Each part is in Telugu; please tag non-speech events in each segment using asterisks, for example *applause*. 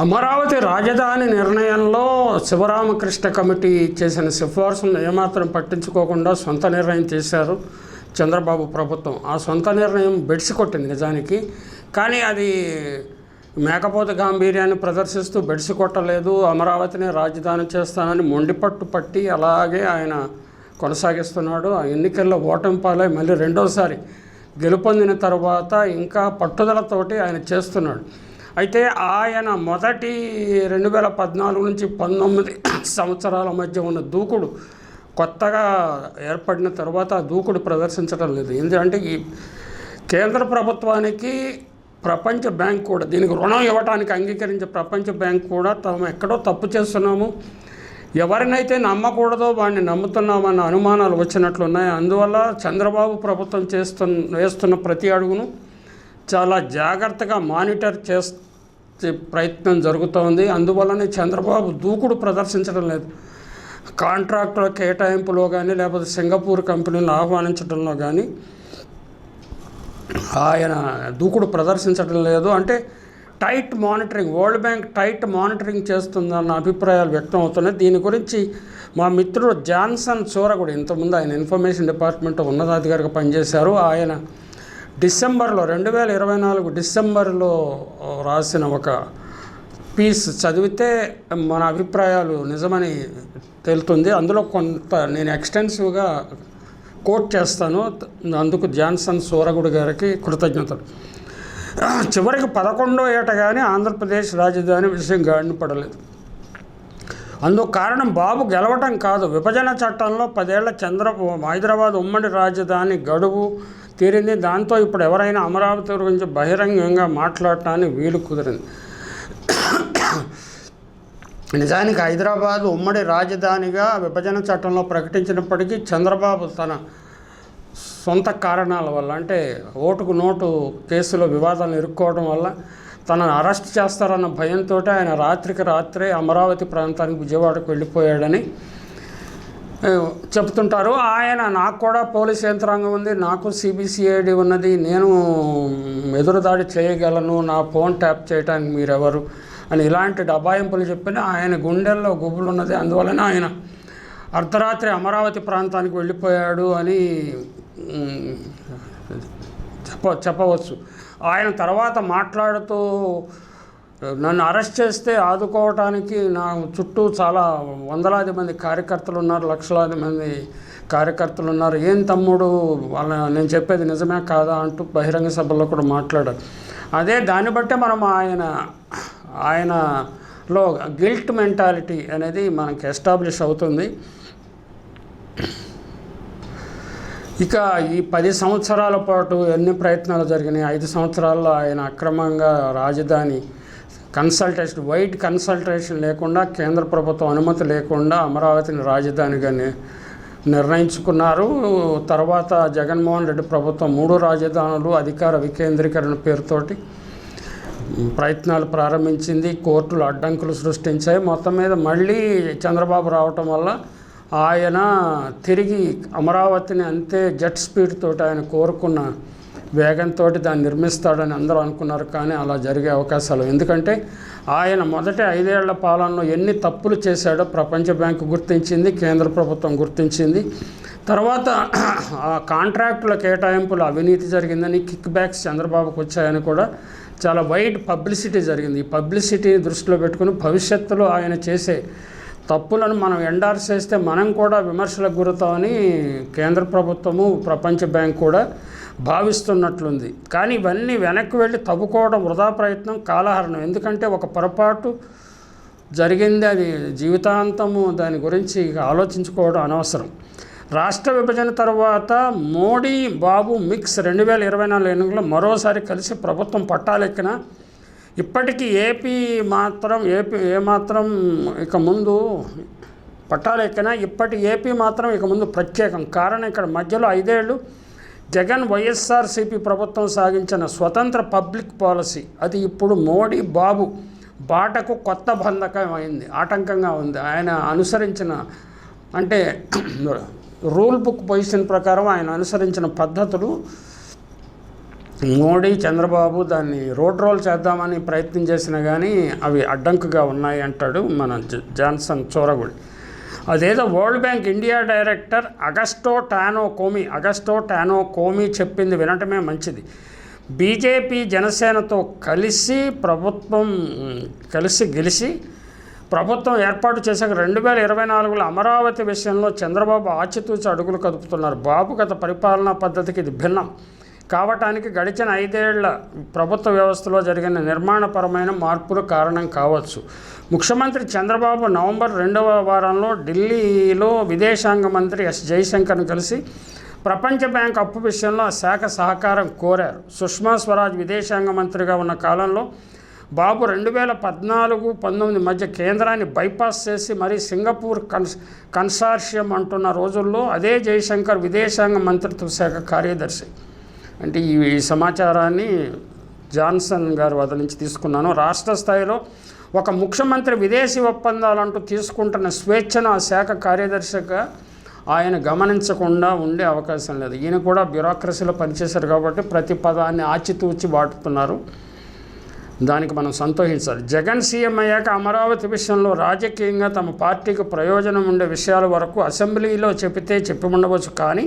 అమరావతి రాజధాని నిర్ణయంలో శివరామకృష్ణ కమిటీ చేసిన సిఫార్సులను ఏమాత్రం పట్టించుకోకుండా సొంత నిర్ణయం చేశారు చంద్రబాబు ప్రభుత్వం. ఆ సొంత నిర్ణయం బెడిసి కొట్టింది నిజానికి. కానీ అది మేకపోత గాంభీర్యాన్ని ప్రదర్శిస్తూ బెడిసి కొట్టలేదు అమరావతిని రాజధాని చేస్తానని మొండిపట్టు పట్టి అలాగే ఆయన కొనసాగిస్తున్నాడు. ఆ ఎన్నికల్లో ఓటమి పాలై మళ్ళీ రెండోసారి గెలుపొందిన తర్వాత ఇంకా పట్టుదలతోటి ఆయన చేస్తున్నాడు. అయితే ఆయన మొదటి రెండు వేల పద్నాలుగు నుంచి పంతొమ్మిది సంవత్సరాల మధ్య ఉన్న దూకుడు కొత్తగా ఏర్పడిన తర్వాత ఆ దూకుడు ప్రదర్శించడం లేదు. ఎందుకంటే ఈ కేంద్ర ప్రభుత్వానికి ప్రపంచ బ్యాంక్ కూడా దీనికి రుణం ఇవ్వడానికి అంగీకరించే ప్రపంచ బ్యాంక్ కూడా తాము ఎక్కడో తప్పు చేస్తున్నాము. ఎవరినైతే నమ్మకూడదో వాడిని నమ్ముతున్నామన్న అనుమానాలు వచ్చినట్లున్నాయి అందువల్ల చంద్రబాబు ప్రభుత్వం చేస్తున్న వేస్తున్న ప్రతి అడుగును చాలా జాగ్రత్తగా మానిటర్ చేస్తూ ప్రయత్నం జరుగుతోంది అందువల్లనే చంద్రబాబు దూకుడు ప్రదర్శించడం లేదు. కాంట్రాక్టుల కేటాయింపులో కానీ లేకపోతే సింగపూర్ కంపెనీలను ఆహ్వానించడంలో కానీ ఆయన దూకుడు ప్రదర్శించడం లేదు. అంటే tight monitoring world bank tight monitoring చేస్తుందన్న అభిప్రాయాలు వ్యక్తం అవుతున్నాయి. దీని గురించి మా మిత్రుడు జాన్సన్ సూరగుడు ఇంతకుముందు ఆయన ఇన్ఫర్మేషన్ డిపార్ట్మెంట్ ఉన్నతాధికారిగా పనిచేశారు. ఆయన డిసెంబర్లో రెండు వేల ఇరవై నాలుగు డిసెంబర్లో రాసిన ఒక పీస్ చదివితే మన అభిప్రాయాలు నిజమని తెలుతుంది. అందులో కొంత నేను ఎక్స్టెన్సివ్గా కోట్ చేస్తాను. అందుకు జాన్సన్ సూరగుడి గారికి కృతజ్ఞతలు. చివరికి పదకొండో ఏట కానీ ఆంధ్రప్రదేశ్ రాజధాని విషయం గాడిన పడలేదు. అందుకు కారణం బాబు గెలవటం కాదు. విభజన చట్టంలో పదేళ్ళ చంద్ర హైదరాబాద్ ఉమ్మడి రాజధాని గడువు తీరింది. దాంతో ఇప్పుడు ఎవరైనా అమరావతి గురించి బహిరంగంగా మాట్లాడటానికి వీలు కుదిరింది. నిజానికి హైదరాబాద్ ఉమ్మడి రాజధానిగా విభజన చట్టంలో ప్రకటించినప్పటికీ చంద్రబాబు తన సొంత కారణాల వల్ల అంటే ఓటుకు నోటు కేసులో వివాదాలు ఇరుక్కోవడం వల్ల తనను అరెస్ట్ చేస్తారన్న భయంతో ఆయన రాత్రికి రాత్రే అమరావతి ప్రాంతానికి విజయవాడకు వెళ్ళిపోయాడని చెప్తుంటారు. ఆయన నాకు కూడా పోలీస్ యంత్రాంగం ఉంది. నాకు సిబిసిఐడి ఉన్నది. నేను ఎదురుదాడి చేయగలను. నా ఫోన్ ట్యాప్ చేయడానికి మీరెవరు? అని ఇలాంటి డబాయింపులు చెప్పిన ఆయన గుండెల్లో గుబులు ఉన్నది. అందువలన ఆయన అర్ధరాత్రి అమరావతి ప్రాంతానికి వెళ్ళిపోయాడు అని చెప్ప చెప్పవచ్చు. ఆయన తర్వాత మాట్లాడుతూ నన్ను అరెస్ట్ చేస్తే ఆదుకోవటానికి నా చుట్టూ చాలా వందలాది మంది కార్యకర్తలు ఉన్నారు లక్షలాది మంది కార్యకర్తలు ఉన్నారు. ఏం తమ్ముడు వాళ్ళ నేను చెప్పేది నిజమే కాదా అంటూ బహిరంగ సభల్లో కూడా మాట్లాడారు. అదే దాన్ని బట్టే మనం ఆయన ఆయనలో గిల్ట్ మెంటాలిటీ అనేది మనకి ఎస్టాబ్లిష్ అవుతుంది. ఇక ఈ పది సంవత్సరాల పాటు ఎన్ని ప్రయత్నాలు జరిగినాయి? ఐదు సంవత్సరాల్లో ఆయన అక్రమంగా రాజధాని కన్సల్టేషన్ వైట్ కన్సల్టేషన్ లేకుండా కేంద్ర ప్రభుత్వం అనుమతి లేకుండా అమరావతిని రాజధానిగా నిర్ణయించుకున్నారు. తర్వాత జగన్మోహన్ రెడ్డి ప్రభుత్వం మూడు రాజధానులు అధికార వికేంద్రీకరణ పేరుతోటి ప్రయత్నాలు ప్రారంభించింది. కోర్టులు అడ్డంకులు సృష్టించాయి. మొత్తం మీద మళ్ళీ చంద్రబాబు రావటం వల్ల ఆయన తిరిగి అమరావతిని అంతే జెట్ స్పీడ్ తోటి ఆయన కోరుకున్న వేగంతో దాన్ని నిర్మిస్తాడని అందరూ అనుకున్నారు కానీ అలా జరిగే అవకాశాలు ఎందుకంటే ఆయన మొదటి ఐదేళ్ళ పాలనలో ఎన్ని తప్పులు చేశాడో ప్రపంచ బ్యాంకు గుర్తించింది కేంద్ర ప్రభుత్వం గుర్తించింది. తర్వాత ఆ కాంట్రాక్టుల కేటాయింపులు అవినీతి జరిగిందని కిక్ బ్యాక్స్ చంద్రబాబుకు వచ్చాయని కూడా చాలా వైడ్ పబ్లిసిటీ జరిగింది. ఈ పబ్లిసిటీని దృష్టిలో పెట్టుకుని భవిష్యత్తులో ఆయన చేసే తప్పులను మనం ఎండార్స్ చేస్తే మనం కూడా విమర్శలకు గురవుతామని కేంద్ర ప్రభుత్వము ప్రపంచ బ్యాంక్ కూడా భావిస్తున్నట్లుంది. కానీ ఇవన్నీ వెనక్కి వెళ్ళి తవ్వుకోవడం వృధా ప్రయత్నం కాలహరణం. ఎందుకంటే ఒక పొరపాటు జరిగింది అది జీవితాంతము దాని గురించి ఆలోచించుకోవడం అనవసరం. రాష్ట్ర విభజన తర్వాత మోడీ బాబు మిక్స్ రెండు వేల ఇరవై నాలుగు ఎన్నికల్లో మరోసారి కలిసి ప్రభుత్వం పట్టాలెక్కిన ఇప్పటికీ ఏపీ మాత్రం ఏపీ ఏమాత్రం ఇక ముందు పట్టాలెక్కిన ఇప్పటి ఏపీ మాత్రం ఇక ముందు ప్రత్యేకం. కారణం ఇక్కడ మధ్యలో ఐదేళ్ళు జగన్ వైఎస్ఆర్సీపీ ప్రభుత్వం సాగించిన స్వతంత్ర పబ్లిక్ పాలసీ. అది ఇప్పుడు మోడీ బాబు బాటకు కొత్త బంధకం అయింది ఆటంకంగా ఉంది. ఆయన అనుసరించిన అంటే *clears throat* రూల్ బుక్ పొజిషన్ ప్రకారం ఆయన అనుసరించిన పద్ధతులు మోడీ చంద్రబాబు దాన్ని రోడ్ రోల్ చేద్దామని ప్రయత్నం చేసినా కానీ అవి అడ్డంకుగా ఉన్నాయి అంటాడు మన జాన్సన్ చోరగుడి. అదేదో world bank India director Augusto Tano Kouame Augusto Tano Kouame చెప్పింది వినటమే మంచిది. బీజేపీ జనసేనతో కలిసి ప్రభుత్వం కలిసి గెలిచి ప్రభుత్వం ఏర్పాటు చేశాక రెండు వేల ఇరవై నాలుగులో అమరావతి విషయంలో చంద్రబాబు ఆచితూచి అడుగులు కదుపుతున్నారు. బాబు గత పరిపాలనా పద్ధతికి ఇది భిన్నం. కావటానికి గడిచిన ఐదేళ్ళ ప్రభుత్వ వ్యవస్థలో జరిగిన నిర్మాణపరమైన మార్పులు కారణం కావచ్చు. ముఖ్యమంత్రి చంద్రబాబు నవంబర్ రెండవ వారంలో ఢిల్లీలో విదేశాంగ మంత్రి ఎస్ జైశంకర్ను కలిసి ప్రపంచ బ్యాంక్ అప్పు విషయంలో శాఖ సహకారం కోరారు. సుష్మా స్వరాజ్ విదేశాంగ మంత్రిగా ఉన్న కాలంలో బాబు రెండు వేల పద్నాలుగు పంతొమ్మిది మధ్య కేంద్రాన్ని బైపాస్ చేసి మరీ సింగపూర్ కన్స్ కన్సార్షియం అంటున్న రోజుల్లో అదే జయశంకర్ విదేశాంగ మంత్రిత్వ శాఖ కార్యదర్శి. అంటే ఈ సమాచారాన్ని జాన్సన్ గారి వద్ద నుంచి తీసుకున్నాను. రాష్ట్ర స్థాయిలో ఒక ముఖ్యమంత్రి విదేశీ ఒప్పందాలంటూ తీసుకుంటున్న స్వేచ్ఛను ఆ శాఖ కార్యదర్శిగా ఆయన గమనించకుండా ఉండే అవకాశం లేదు. ఈయన కూడా బ్యూరోక్రసీలో పనిచేశారు కాబట్టి ప్రతి పదాన్ని ఆచితూచి వాడుతున్నారు. దానికి మనం సంతోషించాలి. జగన్ సీఎం అయ్యాక అమరావతి విషయంలో రాజకీయంగా తమ పార్టీకి ప్రయోజనం ఉండే విషయాల వరకు అసెంబ్లీలో చెబితే చెప్పి ఉండవచ్చు. కానీ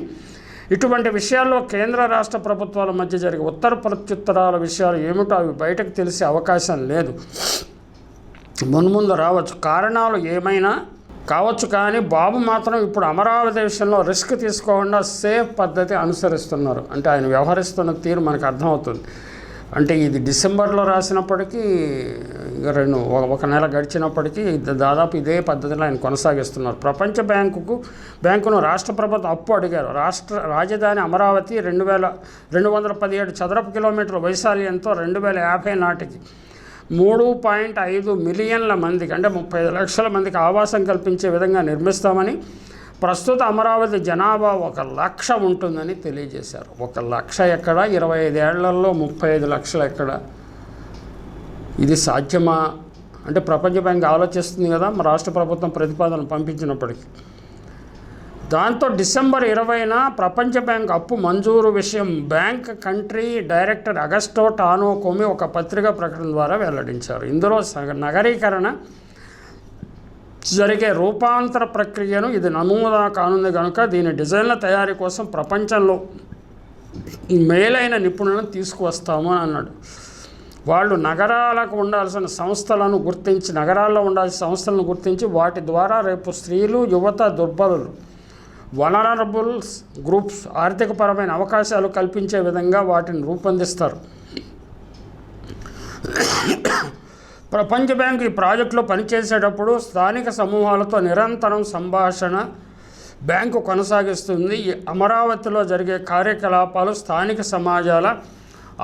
ఇటువంటి విషయాల్లో కేంద్ర రాష్ట్ర ప్రభుత్వాల మధ్య జరిగే ఉత్తర ప్రత్యుత్తరాల విషయాలు ఏమిటో అవి బయటకు తెలిసే అవకాశం లేదు. మున్ముందు రావచ్చు. కారణాలు ఏమైనా కావచ్చు కానీ బాబు మాత్రం ఇప్పుడు అమరావతి విషయంలో రిస్క్ తీసుకోకుండా సేఫ్ పద్ధతి అనుసరిస్తున్నారు. అంటే ఆయన వ్యవహరిస్తున్న తీరు మనకు అర్థమవుతుంది. అంటే ఇది డిసెంబర్లో రాసినప్పటికీ రెండు ఒక- ఒక నెల గడిచినప్పటికీ దాదాపు ఇదే పద్ధతిలో ఆయన కొనసాగిస్తున్నారు. ప్రపంచ బ్యాంకుకు బ్యాంకును రాష్ట్ర ప్రభుత్వం అప్పు అడిగారు. రాష్ట్ర రాజధాని అమరావతి రెండు వేల రెండు వందల పదిహేడు చదరపు కిలోమీటర్ల వైశాల్యంతో రెండు వేల యాభై నాటికి మూడు పాయింట్ ఐదు మిలియన్ల మందికి అంటే ముప్పై లక్షల మందికి ఆవాసం కల్పించే విధంగా నిర్మిస్తామని ప్రస్తుత అమరావతి జనాభా ఒక లక్ష ఉంటుందని తెలియజేశారు. ఒక లక్ష ఎక్కడ? ఇరవై ఐదేళ్ళలో ముప్పై ఐదు లక్షలు ఎక్కడ? ఇది సాధ్యమా? అంటే ప్రపంచ బ్యాంక్ ఆలోచిస్తుంది కదా మా రాష్ట్ర ప్రభుత్వం ప్రతిపాదన పంపించినప్పటికీ. దాంతో డిసెంబర్ ఇరవైన ప్రపంచ బ్యాంక్ అప్పు మంజూరు విషయం bank country director Augusto Tano Kouame ఒక పత్రికా ప్రకటన ద్వారా వెల్లడించారు. ఇందులో సగ నగరీకరణ జరిగే రూపాంతర ప్రక్రియను ఇది నమూనా కానుంది కనుక దీని డిజైన్ల తయారీ కోసం ప్రపంచంలో మేలైన నిపుణులను తీసుకువస్తాము అని అన్నాడు. వాళ్ళు నగరాలకు ఉండాల్సిన సంస్థలను గుర్తించి నగరాల్లో ఉండాల్సిన సంస్థలను గుర్తించి వాటి ద్వారా రేపు స్త్రీలు యువత దుర్బలులు వనరబుల్స్ గ్రూప్స్ ఆర్థికపరమైన అవకాశాలు కల్పించే విధంగా వాటిని రూపొందిస్తారు. ప్రపంచ బ్యాంకు ఈ ప్రాజెక్టులో పనిచేసేటప్పుడు స్థానిక సమూహాలతో నిరంతరం సంభాషణ బ్యాంకు కొనసాగిస్తుంది. ఈ అమరావతిలో జరిగే కార్యకలాపాలు స్థానిక సమాజాల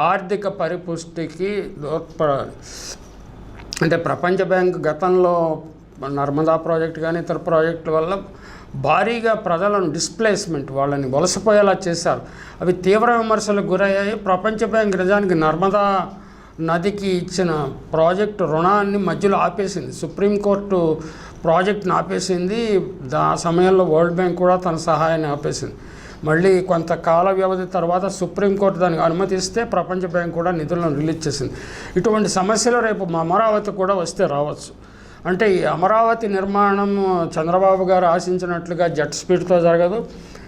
ఆర్థిక పరిపుష్టికి దోహదపడాలి అంటే ప్రపంచ బ్యాంకు గతంలో నర్మదా ప్రాజెక్ట్ కానీ ఇతర ప్రాజెక్టుల వల్ల భారీగా ప్రజలను డిస్ప్లేస్మెంట్ వాళ్ళని వలసపోయేలా చేశారు. అవి తీవ్ర విమర్శలకు గురయ్యాయి. ప్రపంచ బ్యాంక్ నిజానికి నర్మదా నదికి ఇచ్చిన ప్రాజెక్టు రుణాన్ని మధ్యలో ఆపేసింది. సుప్రీంకోర్టు ప్రాజెక్ట్ని ఆపేసింది. దా సమయంలో వరల్డ్ బ్యాంక్ కూడా తన సహాయాన్ని ఆపేసింది. మళ్ళీ కొంత కాల వ్యవధి తర్వాత సుప్రీంకోర్టు దానికి అనుమతిస్తే ప్రపంచ బ్యాంక్ కూడా నిధులను రిలీజ్ చేసింది. ఇటువంటి సమస్యలు రేపు మా అమరావతి కూడా వస్తే రావచ్చు. అంటే ఈ అమరావతి నిర్మాణం చంద్రబాబు గారు ఆశించినట్లుగా జెట్ స్పీడ్తో జరగదు.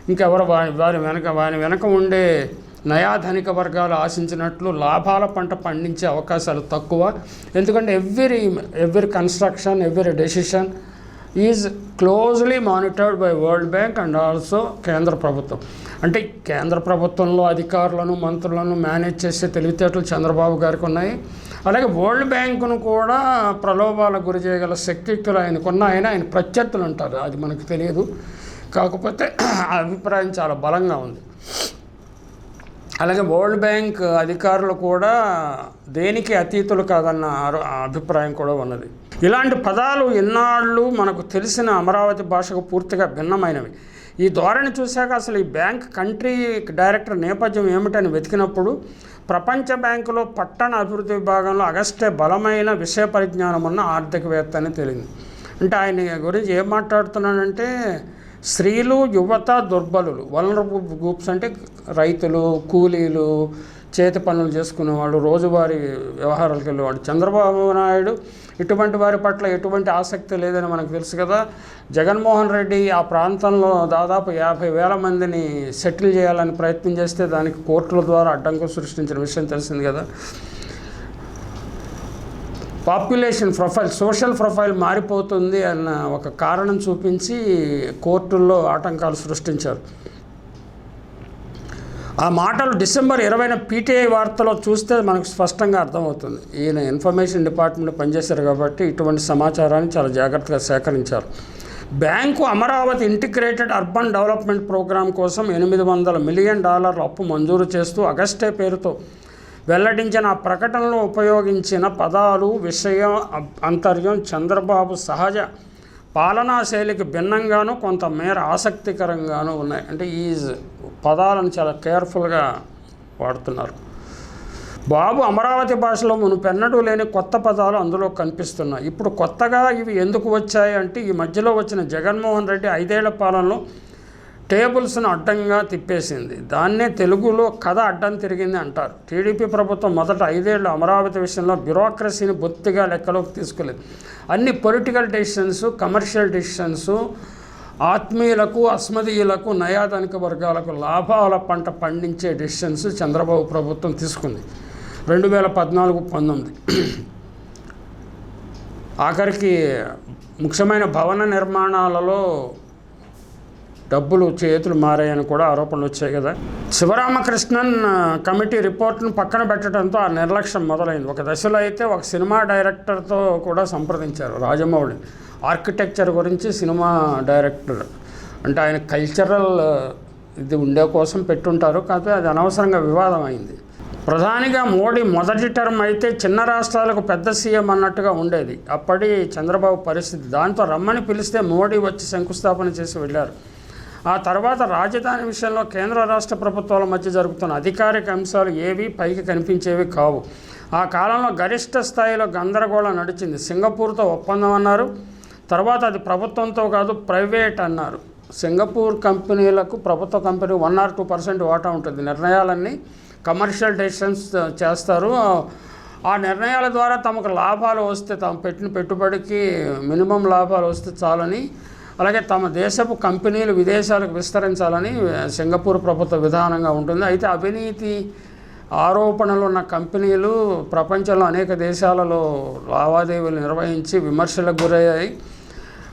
ఇంకెవరు వారి వారి వెనక వారి వెనక ఉండే నయాధనిక వర్గాలు ఆశించినట్లు లాభాల పంట పండించే అవకాశాలు తక్కువ. ఎందుకంటే every every construction every decision is closely monitored by world bank and also కేంద్ర ప్రభుత్వం అంటే కేంద్ర ప్రభుత్వంలో అధికారులను మంత్రులను మేనేజ్ చేసే తెలివితేటలు చంద్రబాబు గారికి ఉన్నాయి. అలాగే వరల్డ్ బ్యాంకును కూడా ప్రలోభాలకు గురి చేయగల శక్తియుక్తులు ఆయనకున్న ఆయన ఆయన ప్రత్యర్థులు అంటారు. అది మనకు తెలియదు. కాకపోతే ఆ అభిప్రాయం చాలా బలంగా ఉంది. అలాగే వరల్డ్ బ్యాంక్ అధికారులు కూడా దేనికి అతీతులు కాదన్న అభిప్రాయం కూడా ఉన్నది. ఇలాంటి పదాలు ఇన్నాళ్ళు మనకు తెలిసిన అమరావతి భాషకు పూర్తిగా భిన్నమైనవి. ఈ ధోరణి చూశాక అసలు ఈ బ్యాంక్ కంట్రీ డైరెక్టర్ నేపథ్యం ఏమిటని వెతికినప్పుడు ప్రపంచ బ్యాంకులో పట్టణ అభివృద్ధి విభాగంలో అగస్టే బలమైన విషయ పరిజ్ఞానం ఉన్న ఆర్థికవేత్త అని తెలిసింది అంటే ఆయన గురించి ఏం మాట్లాడుతున్నాడంటే స్త్రీలు యువత దుర్బలులు. వలనరబుల్ గ్రూప్స్ అంటే రైతులు కూలీలు చేతి పనులు చేసుకునేవాళ్ళు రోజువారీ వ్యవహారాలకు వెళ్ళేవాడు చంద్రబాబు నాయుడు ఇటువంటి వారి పట్ల ఎటువంటి ఆసక్తి లేదని మనకు తెలుసు కదా. జగన్మోహన్ రెడ్డి ఆ ప్రాంతంలో దాదాపు యాభై వేల మందిని సెటిల్ చేయాలని ప్రయత్నం చేస్తే దానికి కోర్టుల ద్వారా అడ్డంకులు సృష్టించిన విషయం తెలిసింది కదా. పాపులేషన్ ప్రొఫైల్ సోషల్ ప్రొఫైల్ మారిపోతుంది అన్న ఒక కారణం చూపించి కోర్టుల్లో ఆటంకాలు సృష్టించారు. ఆ మాటలు డిసెంబర్ ఇరవైన పీటీఐ వార్తలో చూస్తే మనకు స్పష్టంగా అర్థమవుతుంది. ఈయన ఇన్ఫర్మేషన్ డిపార్ట్మెంట్ పనిచేశారు కాబట్టి ఇటువంటి సమాచారాన్ని చాలా జాగ్రత్తగా సేకరించారు. Bank Amaravati integrated urban development program కోసం ఎనిమిది వందల మిలియన్ డాలర్ల అప్పు మంజూరు చేస్తూ అగస్టే పేరుతో వెల్లడించిన ప్రకటనలో ఉపయోగించిన పదాలు విషయం అంతర్యం చంద్రబాబు సహజ పాలనా శైలికి భిన్నంగాను కొంత మేర ఆసక్తికరంగాను ఉన్నాయి. అంటే ఈ పదాలను చాలా కేర్ఫుల్గా వాడుతున్నారు. బాబు అమరావతి భాషలో మునుపెన్నడూ లేని కొత్త పదాలు అందులో కనిపిస్తున్నాయి. ఇప్పుడు కొత్తగా ఇవి ఎందుకు వచ్చాయి అంటే ఈ మధ్యలో వచ్చిన జగన్మోహన్ రెడ్డి ఐదేళ్ళ పాలనలో టేబుల్స్ను అడ్డంగా తిప్పేసింది. దాన్నే తెలుగులో కథ అడ్డం తిరిగింది అంటారు. టీడీపీ ప్రభుత్వం మొదట ఐదేళ్ళు అమరావతి విషయంలో బ్యూరోక్రసీని బొత్తిగా లెక్కలోకి తీసుకోలేదు అన్ని పొలిటికల్ డెసిషన్స్ కమర్షియల్ డెసిషన్స్ ఆత్మీయులకు అస్మదీయులకు నయాధనిక వర్గాలకు లాభాల పంట పండించే డెసిషన్స్ చంద్రబాబు ప్రభుత్వం తీసుకుంది. రెండు వేల పద్నాలుగు పంతొమ్మిది. ఆఖరికి ముఖ్యమైన భవన నిర్మాణాలలో డబ్బులు చేతులు మారాయని కూడా ఆరోపణలు వచ్చాయి కదా. శివరామకృష్ణన్ కమిటీ రిపోర్ట్ను పక్కన పెట్టడంతో ఆ నిర్లక్ష్యం మొదలైంది. ఒక దశలో అయితే ఒక సినిమా డైరెక్టర్తో కూడా సంప్రదించారు రాజమౌళి. ఆర్కిటెక్చర్ గురించి సినిమా డైరెక్టర్. అంటే ఆయన కల్చరల్ ఇది ఉండే కోసం పెట్టుంటారు కాకపోతే అది అనవసరంగా వివాదం అయింది. ప్రధానిగా మోడీ మొదటి టర్మ్ అయితే చిన్న రాష్ట్రాలకు పెద్ద సీఎం అన్నట్టుగా ఉండేది. అప్పటి చంద్రబాబు పరిస్థితి. దాంతో రమ్మని పిలిస్తే మోడీ వచ్చి శంకుస్థాపన చేసి వెళ్ళారు. ఆ తర్వాత రాజధాని విషయంలో కేంద్ర రాష్ట్ర ప్రభుత్వాల మధ్య జరుగుతున్న అధికారిక అంశాలు ఏవి పైకి కనిపించేవి కావు. ఆ కాలంలో గరిష్ట స్థాయిలో గందరగోళం నడిచింది. సింగపూర్తో ఒప్పందం అన్నారు. తర్వాత అది ప్రభుత్వంతో కాదు ప్రైవేట్ అన్నారు. సింగపూర్ కంపెనీలకు ప్రభుత్వ company one or two percent వాటా ఉంటుంది. నిర్ణయాలన్నీ కమర్షియల్ డెసిషన్స్ చేస్తారు. ఆ నిర్ణయాల ద్వారా తమకు లాభాలు వస్తే తాము పెట్టిన పెట్టుబడికి మినిమం లాభాలు వస్తే చాలని అలాగే తమ దేశపు కంపెనీలు విదేశాలకు విస్తరించాలని సింగపూర్ ప్రభుత్వ విధానంగా ఉంటుంది. అయితే అవినీతి ఆరోపణలు ఉన్న కంపెనీలు ప్రపంచంలో అనేక దేశాలలో లావాదేవీలు నిర్వహించి విమర్శలకు గురయ్యాయి.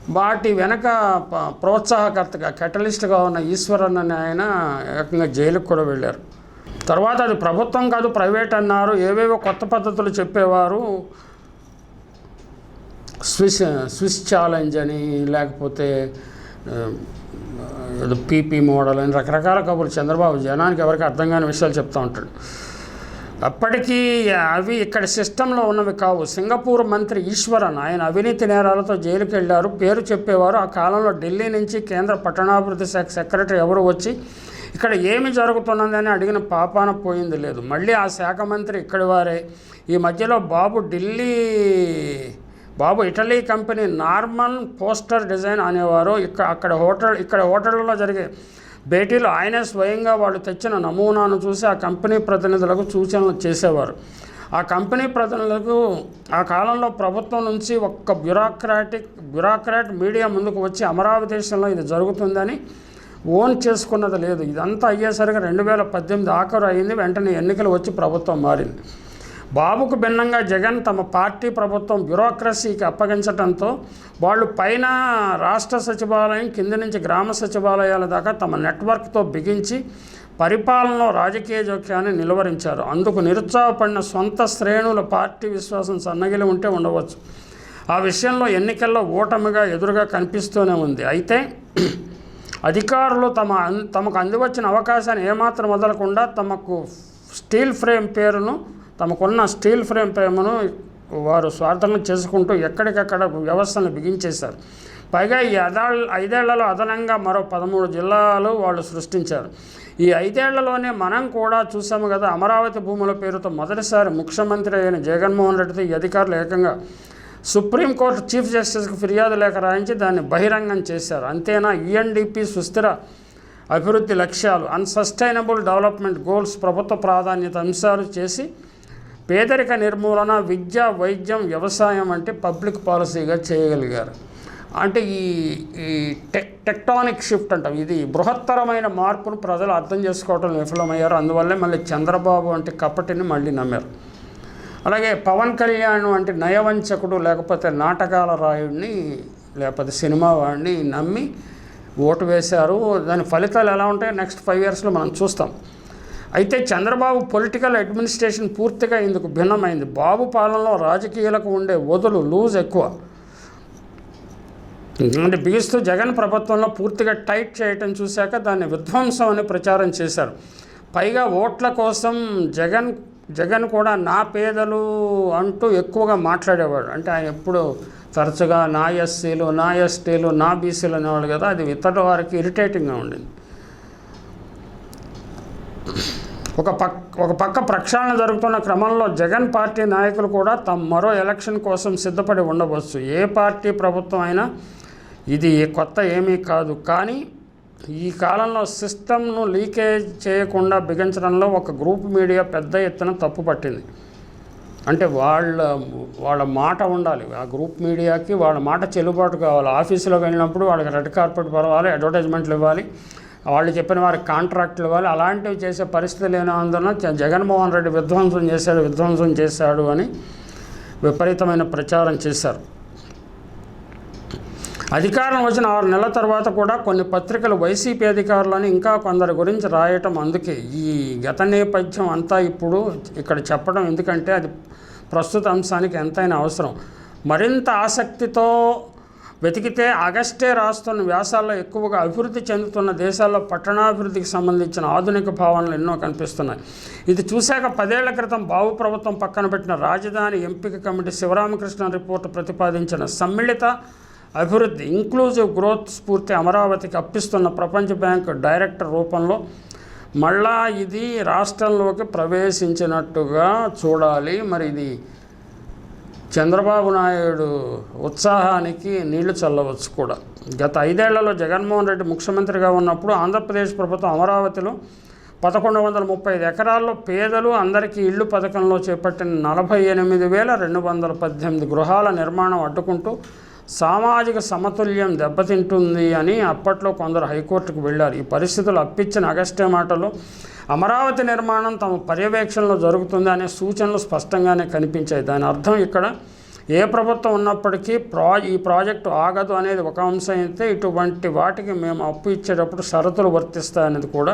వాటి వెనక ప్రోత్సాహకర్తగా కెటలిస్ట్గా ఉన్న ఈశ్వరన్ అనే ఆయన ఏకంగా జైలుకు కూడా వెళ్ళారు. తర్వాత అది ప్రభుత్వం కాదు ప్రైవేట్ అన్నారు. ఏవేవో కొత్త పద్ధతులు చెప్పేవారు. స్విస్ స్విస్ ఛాలెంజ్ అని లేకపోతే ఏదో పీపీ మోడల్ అని రకరకాల కబుర్లు. చంద్రబాబు జనానికి ఎవరికి అర్థం కాని విషయాలు చెప్తూ ఉంటాడు. అప్పటికీ అవి ఇక్కడ సిస్టంలో ఉన్నవి కావు. సింగపూర్ మంత్రి ఈశ్వరన్ ఆయన అవినీతి నేరాలతో జైలుకి వెళ్ళారు పేరు చెప్పేవారు ఆ కాలంలో ఢిల్లీ నుంచి కేంద్ర పట్టణాభివృద్ధి శాఖ సెక్రటరీ ఎవరు వచ్చి ఇక్కడ ఏమి జరుగుతున్నదని అడిగిన పాపాన పోయింది లేదు. మళ్ళీ ఆ శాఖ మంత్రి ఇక్కడి వారే. ఈ మధ్యలో Babu Delhi Babu Italy company normal poster design అనేవారు. ఇక్కడ అక్కడ హోటల్ ఇక్కడ హోటళ్ళలో జరిగే భేటీలో ఆయనే స్వయంగా వాళ్ళు తెచ్చిన నమూనాను చూసి ఆ కంపెనీ ప్రతినిధులకు సూచనలు చేసేవారు. ఆ కంపెనీ ప్రతినిధులకు ఆ కాలంలో ప్రభుత్వం నుంచి ఒక్క బ్యూరోక్రాటిక్ బ్యూరోక్రాట్ మీడియా ముందుకు వచ్చి అమరావతి దేశంలో ఇది జరుగుతుందని ఓన్ చేసుకున్నది లేదు. ఇదంతా అయ్యేసరికి రెండు వేల పద్దెనిమిది ఆఖరు అయింది. వెంటనే ఎన్నికలు వచ్చి ప్రభుత్వం మారింది. బాబుకు భిన్నంగా జగన్ తమ పార్టీ ప్రభుత్వం బ్యూరోక్రసీకి అప్పగించడంతో వాళ్ళు పైన రాష్ట్ర సచివాలయం కింద నుంచి గ్రామ సచివాలయాల దాకా తమ నెట్వర్క్తో బిగించి పరిపాలనలో రాజకీయ జోక్యాన్ని నిలువరించారు. అందుకు నిరుత్సాహపడిన సొంత శ్రేణుల పార్టీ విశ్వాసం సన్నగిలి ఉంటే ఉండవచ్చు. ఆ విషయంలో ఎన్నికల్లో ఓటమిగా ఎదురుగా కనిపిస్తూనే ఉంది. అయితే అధికారులు తమ తమకు అందివచ్చిన అవకాశాన్ని ఏమాత్రం వదలకుండా తమకు స్టీల్ ఫ్రేమ్ పేరును తమకున్న స్టీల్ ఫ్రేమ్ ప్రేమను వారు స్వార్థంగా చేసుకుంటూ ఎక్కడికక్కడ వ్యవస్థను బిగించేశారు. పైగా ఈ అదాళ్ ఐదేళ్ళలో అదనంగా మరో పదమూడు జిల్లాలు వాళ్ళు సృష్టించారు. ఈ ఐదేళ్ళలోనే మనం కూడా చూసాము కదా అమరావతి భూముల పేరుతో మొదటిసారి ముఖ్యమంత్రి అయిన జగన్మోహన్ రెడ్డితో ఈ అధికారులు ఏకంగా సుప్రీంకోర్టు చీఫ్ జస్టిస్కి ఫిర్యాదు లేఖ రాయించి దాన్ని బహిరంగం చేశారు. అంతేనా? ఈఎన్డీపీ సుస్థిర అభివృద్ధి లక్ష్యాలు అన్సస్టైనబుల్ డెవలప్మెంట్ గోల్స్ ప్రభుత్వ ప్రాధాన్యత అంశాలు చేసి పేదరిక నిర్మూలన విద్య వైద్యం వ్యవసాయం అంటే పబ్లిక్ పాలసీగా చేయగలిగారు. అంటే ఈ ఈ టెక్ టెక్టానిక్ షిఫ్ట్ అంటాం. ఇది బృహత్తరమైన మార్పును ప్రజలు అర్థం చేసుకోవడం విఫలమయ్యారు. అందువల్లే మళ్ళీ చంద్రబాబు అంటే కపటిని మళ్ళీ నమ్మారు. అలాగే పవన్ కళ్యాణ్ వంటి నయవంచకుడు లేకపోతే నాటకాల రాయుడిని లేకపోతే సినిమా వాడిని నమ్మి ఓటు వేశారు. దాని ఫలితాలు ఎలా ఉంటాయో నెక్స్ట్ ఫైవ్ ఇయర్స్లో మనం చూస్తాం. అయితే చంద్రబాబు పొలిటికల్ అడ్మినిస్ట్రేషన్ పూర్తిగా ఇందుకు భిన్నమైంది. బాబు పాలనలో రాజకీయాలకు ఉండే వదులు లూజ్ ఎక్కువ. అంటే బిగిస్తూ జగన్ ప్రభుత్వంలో పూర్తిగా టైట్ చేయటం చూశాక దాన్ని విధ్వంసం అని ప్రచారం చేశారు. పైగా ఓట్ల కోసం జగన్ జగన్ కూడా నా పేదలు అంటూ ఎక్కువగా మాట్లాడేవాడు. అంటే ఆయన ఎప్పుడు తరచుగా నా ఎస్సీలు నా ఎస్టీలు నా బీసీలు అనేవాళ్ళు కదా అది ఇతర వారికి ఇరిటేటింగ్గా ఉండింది. ఒక పక్ ఒక పక్క ప్రక్షాళన జరుగుతున్న క్రమంలో జగన్ పార్టీ నాయకులు కూడా తమ మరో ఎలక్షన్ కోసం సిద్ధపడి ఉండవచ్చు. ఏ పార్టీ ప్రభుత్వం అయినా ఇది కొత్త ఏమీ కాదు. కానీ ఈ కాలంలో సిస్టమ్ను లీకేజ్ చేయకుండా బిగించడంలో ఒక గ్రూప్ మీడియా పెద్ద ఎత్తున తప్పు పట్టింది. అంటే వాళ్ళ వాళ్ళ మాట ఉండాలి. ఆ గ్రూప్ మీడియాకి వాళ్ళ మాట చెల్లుబాటు కావాలి. ఆఫీసులోకి వెళ్ళినప్పుడు వాళ్ళకి రెడ్ కార్పెట్ పరవాలి అడ్వర్టైజ్మెంట్లు ఇవ్వాలి. వాళ్ళు చెప్పిన వారి కాంట్రాక్టులు వాళ్ళు అలాంటివి చేసే పరిస్థితి లేనందున జ- జగన్మోహన్ రెడ్డి విధ్వంసం చేశాడు విధ్వంసం చేశాడు అని విపరీతమైన ప్రచారం చేశారు. అధికారం వచ్చిన ఆరు నెలల తర్వాత కూడా కొన్ని పత్రికలు వైసీపీ అధికారులని ఇంకా కొందరి గురించి రాయటం అందుకే. ఈ గత నేపథ్యం అంతా ఇప్పుడు ఇక్కడ చెప్పడం ఎందుకంటే అది ప్రస్తుత అంశానికి ఎంతైనా అవసరం. మరింత ఆసక్తితో వెతికితే ఆగస్టే రాస్తున్న వ్యాసాల్లో ఎక్కువగా అభివృద్ధి చెందుతున్న దేశాల్లో పట్టణాభివృద్ధికి సంబంధించిన ఆధునిక భావనలు ఎన్నో కనిపిస్తున్నాయి. ఇది చూశాక పదేళ్ళ క్రితం బాబు ప్రభుత్వం పక్కన పెట్టిన రాజధాని ఎంపిక కమిటీ శివరామకృష్ణ రిపోర్టు ప్రతిపాదించిన సమ్మిళిత అభివృద్ధి ఇంక్లూజివ్ గ్రోత్ స్ఫూర్తి అమరావతికి అప్పిస్తున్న ప్రపంచ బ్యాంకు డైరెక్టర్ రూపంలో మళ్ళా ఇది రాష్ట్రంలోకి ప్రవేశించినట్టుగా చూడాలి. మరి ఇది చంద్రబాబు నాయుడు ఉత్సాహానికి నీళ్ళు చల్లవచ్చు కూడా. గత ఐదేళ్ళలో జగన్మోహన్ రెడ్డి ముఖ్యమంత్రిగా ఉన్నప్పుడు ఆంధ్రప్రదేశ్ ప్రభుత్వం అమరావతిలో పదకొండు వందల ముప్పై ఐదు ఎకరాల్లో పేదలు అందరికీ ఇళ్ళు పథకంలో చేపట్టిన నలభై ఎనిమిది వేల రెండు వందల పద్దెనిమిది గృహాల నిర్మాణం అడ్డుకుంటూ సామాజిక సమతుల్యం దెబ్బతింటుంది అని అప్పట్లో కొందరు హైకోర్టుకు వెళ్ళారు. ఈ పరిస్థితులు అప్పించిన అగస్టే మాటలో అమరావతి నిర్మాణం తమ పర్యవేక్షణలో జరుగుతుంది అనే సూచనలు స్పష్టంగానే కనిపించాయి. దాని అర్థం ఇక్కడ ఏ ప్రభుత్వం ఉన్నప్పటికీ ప్రా ఈ ప్రాజెక్టు ఆగదు అనేది ఒక అంశం అయితే ఇటువంటి వాటికి మేము అప్పు ఇచ్చేటప్పుడు షరతులు వర్తిస్తాయనేది కూడా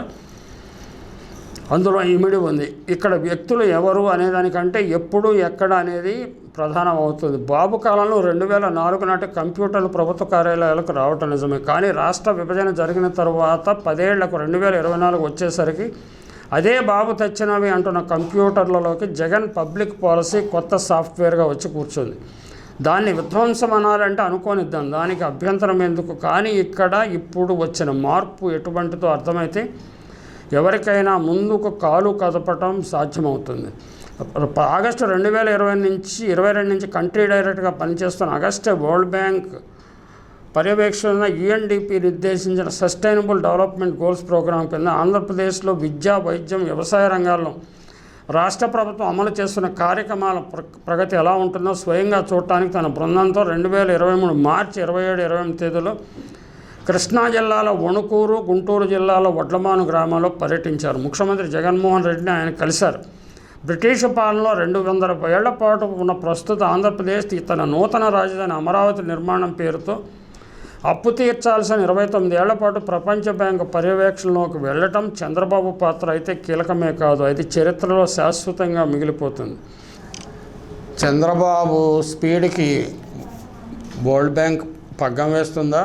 అందులో ఇమిడి ఉంది. ఇక్కడ వ్యక్తులు ఎవరు అనేదానికంటే ఎప్పుడు ఎక్కడ అనేది ప్రధానం అవుతుంది. బాబు కాలంలో రెండు వేల నాలుగు నాటి కంప్యూటర్లు ప్రభుత్వ కార్యాలయాలకు రావటం నిజమే. కానీ రాష్ట్ర విభజన జరిగిన తర్వాత పదేళ్ళకు రెండు వేల ఇరవై నాలుగు వచ్చేసరికి అదే బాబు తెచ్చినవి అంటున్న కంప్యూటర్లలోకి జగన్ పబ్లిక్ పాలసీ కొత్త సాఫ్ట్వేర్గా వచ్చి కూర్చుంది. దాన్ని విధ్వంసం అనాలంటే అనుకోనిద్దాం దానికి అభ్యంతరం ఎందుకు? కానీ ఇక్కడ ఇప్పుడు వచ్చిన మార్పు ఎటువంటిదో అర్థమైతే ఎవరికైనా ముందుకు కాలు కదపటం సాధ్యమవుతుంది. ఆగస్టు రెండు వేల ఇరవై నుంచి ఇరవై రెండు నుంచి కంట్రీ డైరెక్ట్గా పనిచేస్తున్న ఆగస్టు వరల్డ్ బ్యాంక్ పర్యవేక్షణ యుఎన్డిపి నిర్దేశించిన సస్టైనబుల్ డెవలప్మెంట్ గోల్స్ ప్రోగ్రాం కింద ఆంధ్రప్రదేశ్లో విద్య వైద్యం వ్యవసాయ రంగాల్లో రాష్ట్ర ప్రభుత్వం అమలు చేస్తున్న కార్యక్రమాల ప్ర ప్రగతి ఎలా ఉంటుందో స్వయంగా చూడటానికి తన బృందంతో రెండు వేల ఇరవై మూడు మార్చి ఇరవై ఏడు ఇరవై ఎనిమిది తేదీలో కృష్ణా జిల్లాలో వణుకూరు గుంటూరు జిల్లాలో వడ్లమాను గ్రామంలో పర్యటించారు. ముఖ్యమంత్రి జగన్మోహన్ రెడ్డిని ఆయన కలిశారు. బ్రిటిష్ పాలనలో రెండు వందల ఏళ్ళ పాటు ఉన్న ప్రస్తుత ఆంధ్రప్రదేశ్ తన నూతన రాజధాని అమరావతి నిర్మాణం పేరుతో అప్పు తీర్చాల్సిన ఇరవై తొమ్మిది ఏళ్ళ పాటు ప్రపంచ బ్యాంకు పర్యవేక్షణలోకి వెళ్ళటం చంద్రబాబు పాత్ర అయితే కీలకమే కాదు. అది చరిత్రలో శాశ్వతంగా మిగిలిపోతుంది. చంద్రబాబు స్పీడ్కి వరల్డ్ బ్యాంక్ పగ్గం వేస్తుందా?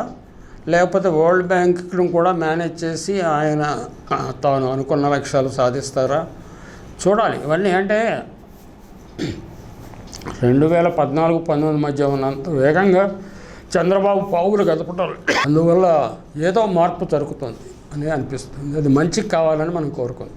లేకపోతే వరల్డ్ బ్యాంక్ను కూడా మేనేజ్ చేసి ఆయన తాను అనుకున్న లక్ష్యాలు సాధిస్తారా? చూడాలి. ఇవన్నీ అంటే రెండు వేల పద్నాలుగు పంతొమ్మిది మధ్య ఉన్నంత వేగంగా చంద్రబాబు పావులు గదపటం అందువల్ల ఏదో మార్పు జరుగుతుంది అని అనిపిస్తుంది. అది మంచికి కావాలని మనం కోరుకుందాం